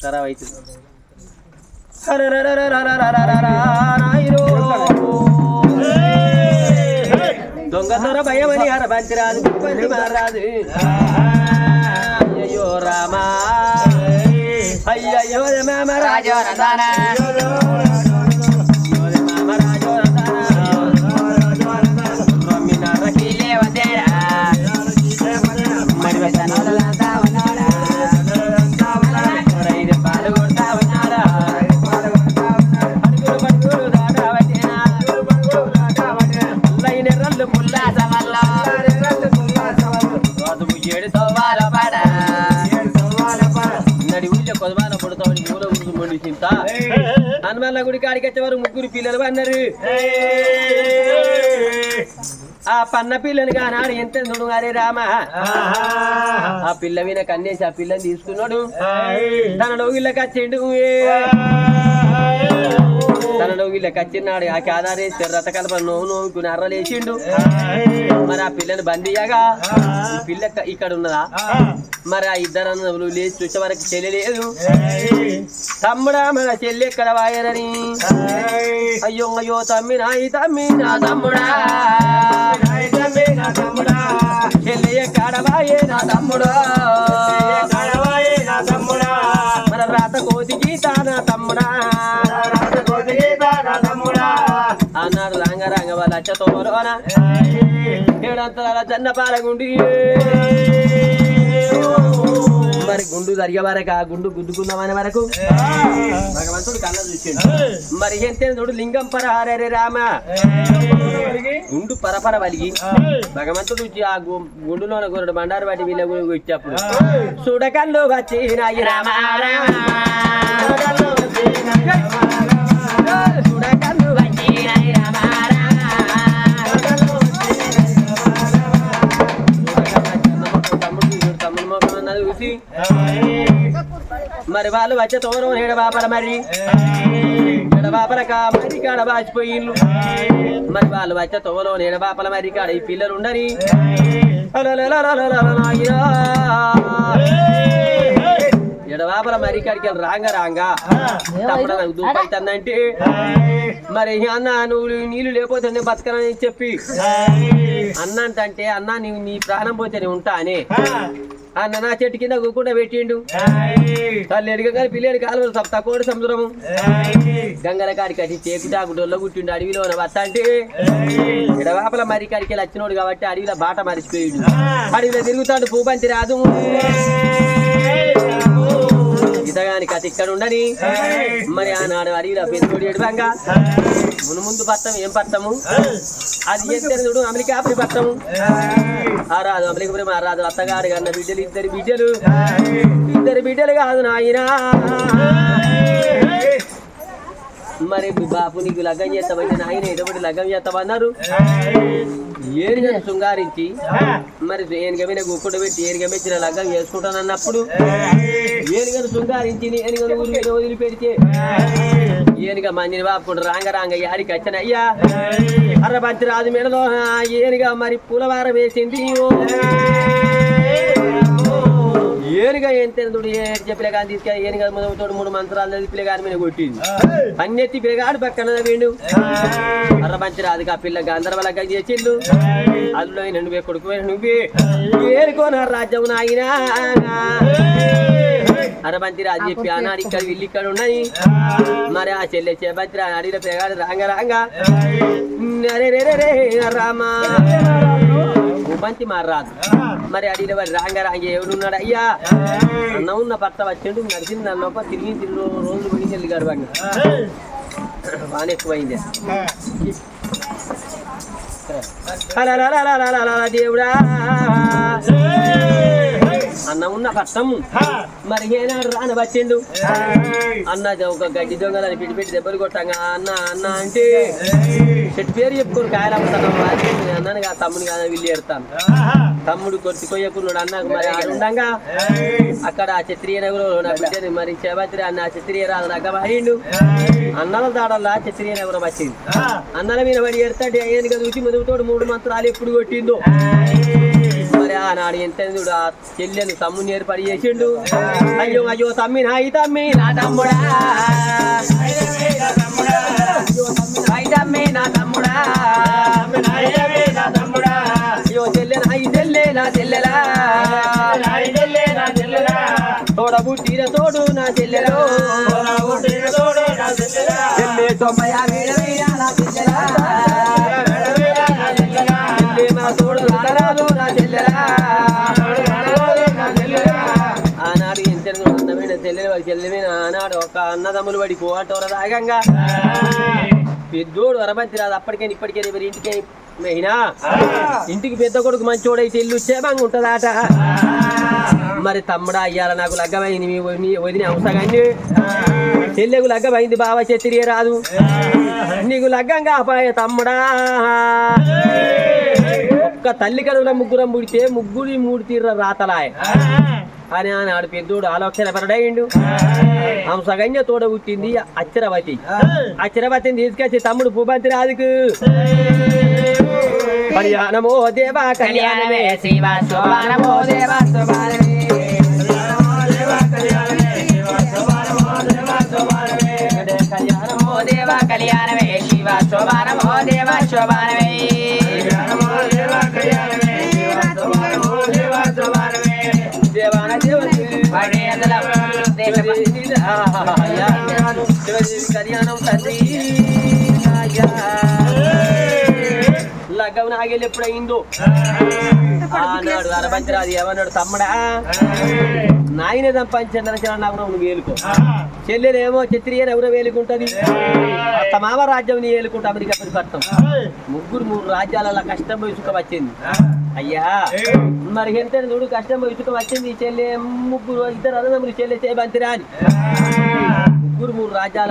ఖరాబ్ అవుతుంది నాయనో. దొంగ దొర భయమని హరబంతి రాదు కుప్పంది మారాదు అయ్యో రామా. అయ్యయ్యో మామ రాజో హనుమాన్ల గుడి కాడికి వచ్చేవారు ముగ్గురు పిల్లలు అన్నారు. ఆ పన్న పిల్లని కానాడు ఎంత అరే రామ. ఆ పిల్ల విన కన్నేసి ఆ పిల్లని తీసుకున్నాడు. తన డోగిళ్ళకి వచ్చిండు తన డోగిళ్ళకి వచ్చినాడు ఆ కాదారేసి రథ కలప నోవు నోవుకుని అర్రలేసిండు. మరి ఆ పిల్లని బందీయగా ఈ పిల్ల ఇక్కడ ఉన్నదా మరి ఆ ఇద్దరు అన్నదమ్ములు లేచి చూసే వరకు చెల్లెలేదు తమ్ముడా మన చెల్లి ఎక్కడ వాయరని అయ్యో అయ్యో తమ్మి నాయి తమ్మి నా తమ్ముడా. చెల్లి ఎక్కడ వాయే నా తమ్ముడు. మన రాత కోతి గీత నా తమ్ముడా. అన్నాడు రంగ రంగ వాళ్ళ తోమలోన. ఏడంతల జన్న పాలగుండి గుండు జరిగే వరకు ఆ గుండు గుద్దుకుందామనే వరకు. భగవంతుడు కళ్ళ చూసిండు. మరి ఎంత చూడు లింగం పర హరే రామ. గుండు పరపర వలిగి భగవంతుడు వచ్చి ఆ గు- గుండులోన గురుడు బండారు బట్టి వీళ్ళ ఇచ్చేప్పుడు. చూడకల్లు వచ్చి నాయి రామ చూడకల్లు మరి వాళ్ళు వచ్చే తోరం ఏడబాపల మరి. ఎడబాపల కా మరి కాడ బాచిపోయిళ్ళు మరి వాళ్ళు వచ్చే తోలో ఎడబాపల మరి కాడ ఈ పిల్లలు ఉండని. ఎడబాపల మరి కాడికి వెళ్ళి రాంగ రాంగా తప్పుడు నాకు దూపైతుందంటే మరి అన్న నువ్వు నీళ్ళు లేకపోతే నేను బతకనని చెప్పి అన్న అంటే అన్న నీ ప్రాణం పోతే ఉంటా అని అన్న నా చెట్టు కింద కూకుండా పెట్టిండు. తల్లి ఎడుగగానే పిల్లని కాలువలు తప్ప తక్కువ సముద్రము. గంగల కాడికి అట్టి చేకుటాకు డొల్ల గుట్టిండు అడవిలో వస్త అంటే ఎడవాపల మరి కాడికి వచ్చినోడు కాబట్టి అడవిలో బాట మరిచిపోయాడు. అడవిలో తిరుగుతాడు పూబంతి రాదు ఇతగాని కథ ఇక్కడ ఉండని. మరి ఆనాడు అడవిలో పెద్దోడు ఎడవంగా మును ముందు పట్టం ఏం పట్టము అది చేస్తే చూడు అమెరికాపురి పట్టము ఆ రాదు అమెరికాపురి మా రాదు అత్తగారు కన్న బిడ్డలు ఇద్దరు బిడ్డలు. ఇద్దరు బిడ్డలు కాదు నాయనా. మరి మీ బాపు నీకు లగ్గం చేస్తామంటే నాయన ఎటువంటి లగ్గం చేస్తామన్నారు? ఏనుగ శృంగారించి మరి ఏనుగ మీద గుక్కుడు పెట్టి ఏనుగ మెచ్చిన లగ్గం చేసుకుంటానన్నప్పుడు ఏనుగను శృంగారించి ఏనుగను ఊరి మీద వదిలిపెడితే ఏనుగ మందిని బాపుకుంటు రాంగ రాంగ యాడికి వచ్చనయ్యా అర్రబంతి రాజు మెడలో ఏనుగా ఏనుగ మరి పూలవారం వేసింది. ఏనుగా ఏనుగ ఎంత ఏ పిల్లగాని తీసుకెళ్ళి ఏనుగ తోడు మూడు మంత్రాలు చదివి పిల్లగాని మీద కొట్టింది. అన్నెత్తి పిల్లగాడు పక్కన వీడు అర్రబంచి రాదుగా పిల్ల గంధర్వలగా చేసిండు. అందులో నువ్వే కొడుకు నువ్వే. ఏరుకోన రాజ్యం నాయనా అరబంతి రాజు చెప్పి ఆనాడు ఇక్కడ వీళ్ళు ఇక్కడ ఉన్నది. మరి ఆ చెల్లె చేపత్రి అడిగిన పిల్లగాడు రాంగ రాంగ. అరే రే రే రే రామా. ఉబంతి మారాదు మరి అడిగిన వాడు రాంగ రాంగ ఎవరున్నాడు అయ్యా అన్న ఉన్న భర్త వచ్చిండు నడిచింది లోపల తిరిగి తిరిగి రోజులు గారు బాగా బాగా ఎక్కువైంది. దేవుడా. అన్న ఉన్న పట్టము మరి ఏనాడు రాని వచ్చిండు. అన్న ఒక గడ్డి దొంగలని పిటి పెట్టి దెబ్బలు కొట్టంగా. అన్న అన్న అంటే చెట్టు పేరు చెప్పుకొని కాయలు అమ్ముతాను. అన్నాను కదా తమ్ముని కదా వీళ్ళు ఎడతాను తమ్ముడు కొట్టి కొయ్యకున్నాడు అన్నకు మరి ఆడుండగా అక్కడ ఆ క్షత్రియ నగరు నా బిడ్డని మరి శివరాత్రి అన్న ఆ రాదు నగ్గ మారిండు అన్నల దాడల్లా క్షత్రియ నగరం వచ్చింది. అన్నల మీద పడి ఎడతాడు ఏనుగ చూసి ముదుగుతోడు మూడు మంత్రాలు ఎప్పుడు కొట్టిందో. ఆ ఆనాడు ఎంత చూడు ఆ చెల్లెను తమ్ముని ఏర్పడి చేసిండు. అయ్యో అయ్యో తమ్మి ఈ తమ్మి నా తమ్ముడా. అయ్య తమ్మి నా తమ్ముడా. అయ్యో చెల్లె నా ఈ చెల్లె నా చెల్లెలా. తోడ బుట్టిన తోడు నా చెల్లెలో. చెల్లె తొంభై ఆనాడు ఎంత అందమైన చెల్లెలు చెల్లెమైన ఆనాడు ఒక అన్నదమ్ములు పడి పోవటం రాగంగా పెద్దోడు వరమంతి రాదు అప్పటికైనా ఇప్పటికైనా ఎవరి ఇంటికి మెయినా ఇంటికి పెద్ద కొడుకు మంచోడైతే ఇల్లు క్షేమంగా ఉంటుందాట. మరి తమ్ముడా అయ్యాల నాకు లగ్గమైంది మీ వదిన అవసరాన్ని చెల్లెకు లగ్గమైంది బావ చెత్తిరిగే రాదు. నీకు లగ్గంగా అపాయ తమ్ముడా. ఒక్క తల్లి కడుగుల ముగ్గురం ముడితే ముగ్గురి మూడు తీర్ర రాతలాయ. అని ఆయన ఆడ పెద్దోడు ఆలోచన పరడయిండు హంసగన్య తోడ పుట్టింది అచ్చరవతి. అచ్చరవతిని తీసుకొచ్చి తమ్ముడు భూపతి రాజుకు. కళ్యాణమో దేవా కళ్యాణమే. శివ శోభానమో దేవా శోభానమే కళ్యాణమో ఓ కళ్యాణమే. శివ శోభానమో దేవా శోభానమే కళ్యాణం తండ్రి లగ్గం నాగేళ్ళు ఎప్పుడైందో ఆనాడు అరబంతిరాదు ఏమన్నాడు? తమ్ముడా నాయన సంపాదించండి నాకు నువ్వు వేలుకో చెల్లెలేమో చిత్రియని ఎవరో వేలుకుంటది అత్త మామ రాజ్యం నీ వేలుకుంటా అమెరికా పట్టం ముగ్గురు మూడు రాజ్యాలలో కష్టం పోయి సుఖం వచ్చింది. అయ్యా మరి ఎంత చూడు కష్టం పోయి సుఖం వచ్చింది ఈ చెల్లె ముగ్గురు ఇద్దరు అన్నదమ్ములు చెల్లె చేయబంతిరా అని ముగ్గురు మూడు రాజ్యాల